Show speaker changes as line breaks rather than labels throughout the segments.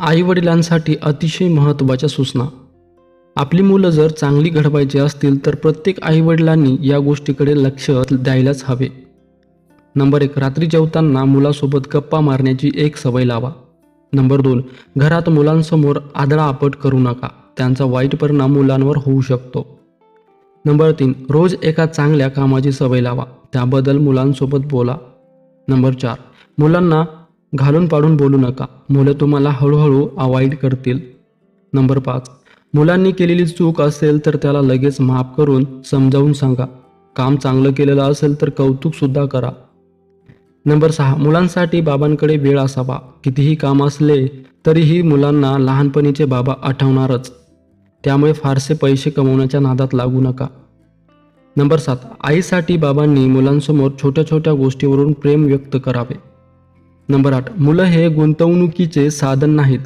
आईवडिलांसाठी अतिशय महत्त्वाच्या सूचना. आपली मुलं जर चांगली घडवायची असतील तर प्रत्येक आईवडिलांनी या गोष्टीकडे लक्ष द्यायलाच हवे. नंबर एक रात्री जेवताना मुलासोबत गप्पा मारण्याची एक सवय लावा. नंबर दोन घरात मुलांसमोर आदळा आपट करू नका. त्यांचा वाईट परिणाम मुलांवर होऊ शकतो. नंबर तीन रोज एका चांगल्या कामाची सवय लावा. त्याबद्दल मुलांसोबत बोला. नंबर चार मुलांना घालून पाडून बोलू नका. मुलं तुम्हाला हळूहळू अवॉइड करतील. नंबर पाच. मुलांनी केलेली चूक असेल तर त्याला लगेच माफ करून समजावून सांगा. काम चांगलं केलेलं असेल तर कौतुकसुद्धा करा. नंबर सहा. मुलांसाठी बाबांकडे वेळ असावा. कितीही काम असले तरीही मुलांना लहानपणीचे बाबा आठवणारच. त्यामुळे फारसे पैसे कमवण्याच्या नादात लागू नका. नंबर सात. आईसाठी बाबांनी मुलांसमोर छोट्या छोट्या गोष्टीवरून प्रेम व्यक्त करावे. नंबर आठ मुलं हे गुंतवणुकीचे साधन नाहीत.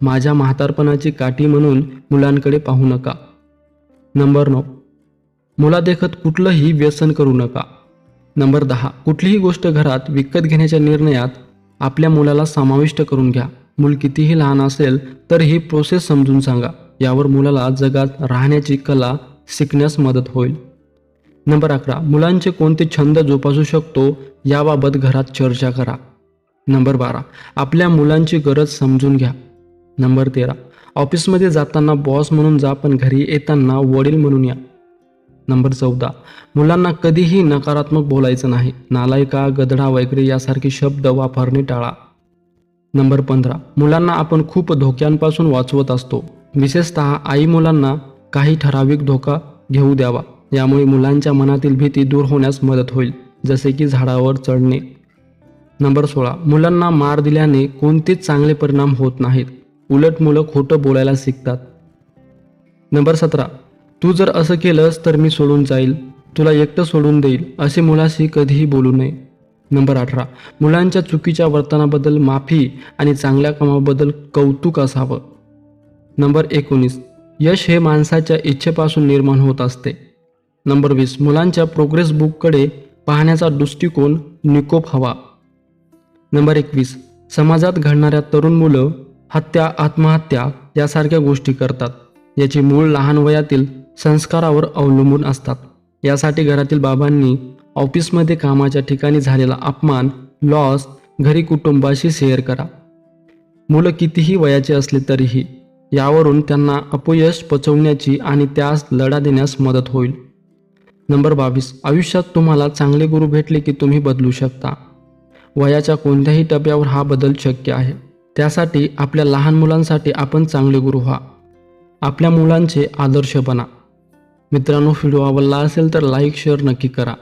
माझ्या म्हातारपणाची काठी म्हणून मुलांकडे पाहू नका. नंबर नऊ मुलादेखत कुठलंही व्यसन करू नका. नंबर दहा कुठलीही गोष्ट घरात विकत घेण्याच्या निर्णयात आपल्या मुलाला समाविष्ट करून घ्या. मूल कितीही लहान असेल तर ही प्रोसेस समजून सांगा. यावर मुलाला जगात राहण्याची कला शिकण्यास मदत होईल. नंबर अकरा मुलांचे कोणते छंद जोपासू शकतो याबाबत घरात चर्चा करा. नंबर बारा. आपल्या मुलांची गरज समजून घ्या. नंबर तेरा. ऑफिसमध्ये जाताना बॉस म्हणून जा पण घरी येताना वडील म्हणून या. नंबर चौदा. मुलांना कधीही नकारात्मक बोलायचं नाही. नालायका गधडा वगैरे यासारखे शब्द वापरणे टाळा. नंबर पंधरा. मुलांना आपण खूप धोक्यांपासून वाचवत असतो. विशेषतः आई मुलांना काही ठराविक धोका घेऊ द्यावा. यामुळे मुलांच्या मनातील भीती दूर होण्यास मदत होईल. जसे की झाडावर चढणे. नंबर सोळा. मुलांना मार दिल्याने कोणतेच चांगले परिणाम होत नाहीत. उलट मुलं खोटं बोलायला शिकतात. नंबर सतरा. तू जर असं केलंस तर मी सोडून जाईल. तुला एकटं सोडून देईल असे मुलाशी कधीही बोलू नये. नंबर अठरा. मुलांच्या चुकीच्या वर्तनाबद्दल माफी आणि चांगल्या कामाबद्दल कौतुक असावं. नंबर एकोणीस. यश हे माणसाच्या इच्छेपासून निर्माण होत असते. नंबर वीस. मुलांच्या प्रोग्रेस बुककडे पाहण्याचा दृष्टिकोन निकोप हवा. नंबर एकवीस. समाजात घडणाऱ्या तरुण मुलं हत्या आत्महत्या यासारख्या गोष्टी करतात. याची मूळ लहान वयातील संस्कारावर अवलंबून असतात. यासाठी घरातील बाबांनी ऑफिसमध्ये कामाच्या ठिकाणी झालेला अपमान लॉस घरी कुटुंबाशी शेअर करा. मुलं कितीही वयाचे असले तरीही यावरून त्यांना अपयश पचवण्याची आणि त्यास लढा देण्यास मदत होईल. नंबर बावीस. आयुष्यात तुम्हाला चांगले गुरु भेटले की तुम्ही बदलू शकता. वयाच्या कोणत्याही टप्प्यावर हा बदल शक्य आहे. त्यासाठी आपल्या लहान मुलांसाठी आपण चांगले गुरु व्हा. आपल्या मुलांचे आदर्श बना. मित्रांनो व्हिडिओ आवडला असेल तर लाईक शेअर नक्की करा.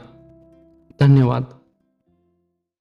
धन्यवाद.